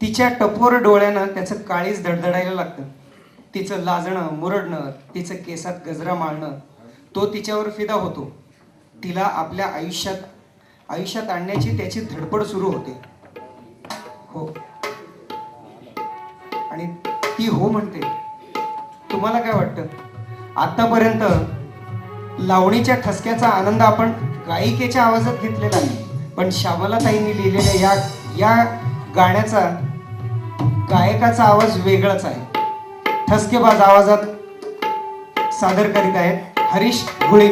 तिच्या टपोर डोळ्यानं त्याचं काळीच धडधडायला लागतं. तिचं लाजणं मुरडणं तिचं केसात गजरा माळणं तो तिच्यावर फिदा होतो. तिला आपल्या आयुष्यात आयुष्यात आणण्याची त्याची धडपड सुरू होते. हो. आणि ती हो म्हणते. तुम्हाला काय वाटतं? आतापर्यंत लावणीच्या ठसक्याचा आनंद आपण गायिकेच्या आवाजात घेतलेला आहे पण श्यामलाताईंनी लिहिलेल्या या या गाण्याचा गायकाचा आवाज वेगळाच आहे. ठसकेबाज आवाजात सादर करीत आहेत हरीश घुळे.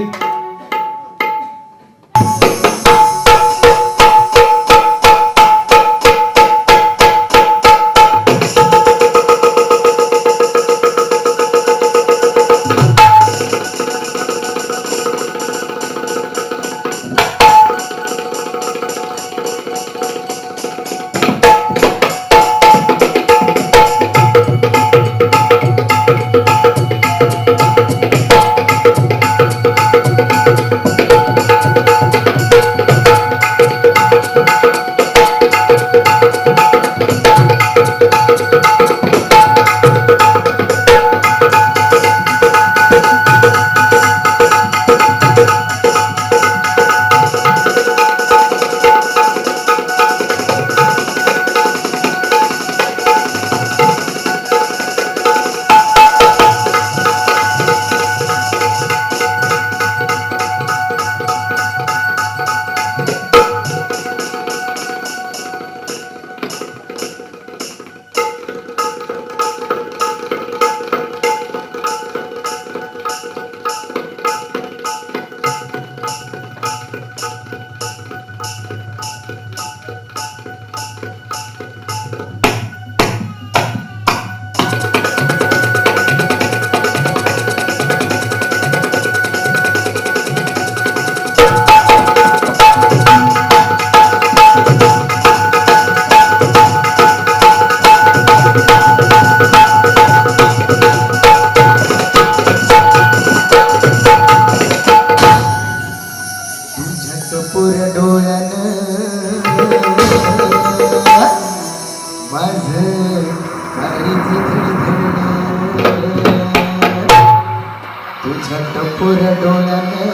तुझ्या टपोर डोळ्यानं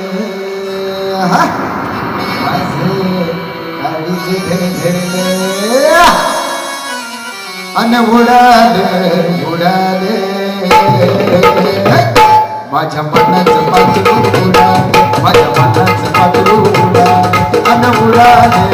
अन उडाले उडाले माझ्या मनाचं पातळू उडाले. माझ्या मनाचं पातळू उडाले. अन उडाले.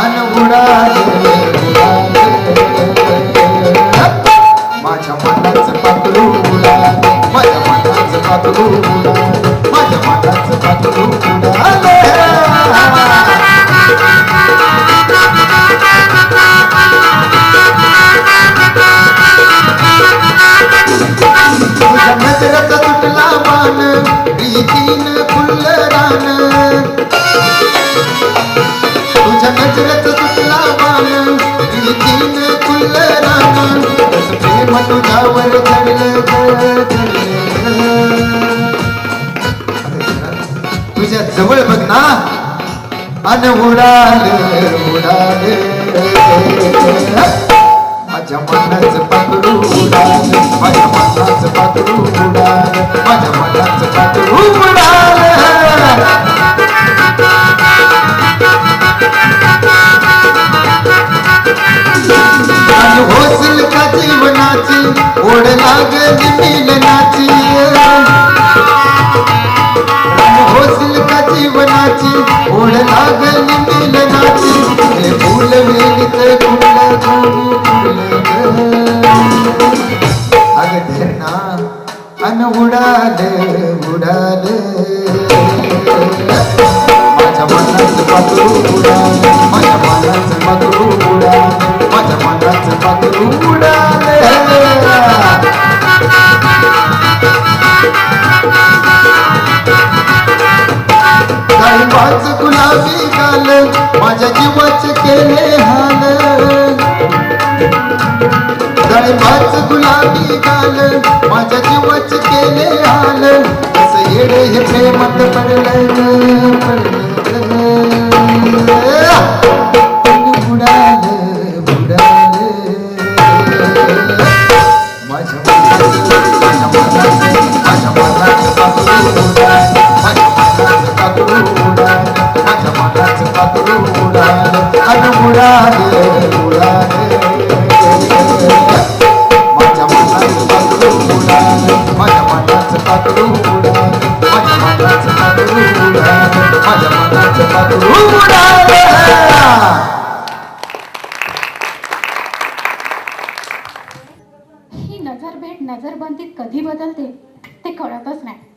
అనుగుణాలు हजरत नजरेचा तुटला मान प्रीतीनं फुललं रान. तसं प्रेम तुझ्यावर चढलं तुझ्या जवळ बघ ना. अन उडाल उडाल. माझ्या मनाच पातळू उडाल. माझ्या मनाच पातळू उडाल. माझ्या मनाच पातळू जीवनाची ओढ लागली मिलनाची आणि का जीवनाची ओढ लागली मिलनाची हे फुल वेलीत फुल फुल अग धरणा अन उडाले उडाले. माझ्या मनात पाखरू उडाले पाच गुलाबी काल माझ्या जीवाचे केले हाल. काही पाच गुलाबी काल माझ्या जीवाचे केले हाल. असं येडे हे प्रेमात पडलं ग, पडलंय ग. माझ्या माझ्या माझ्या माझ्या माझ्या ही नजर भेट नजरबंदीत कधी बदलते ते कळतच नाही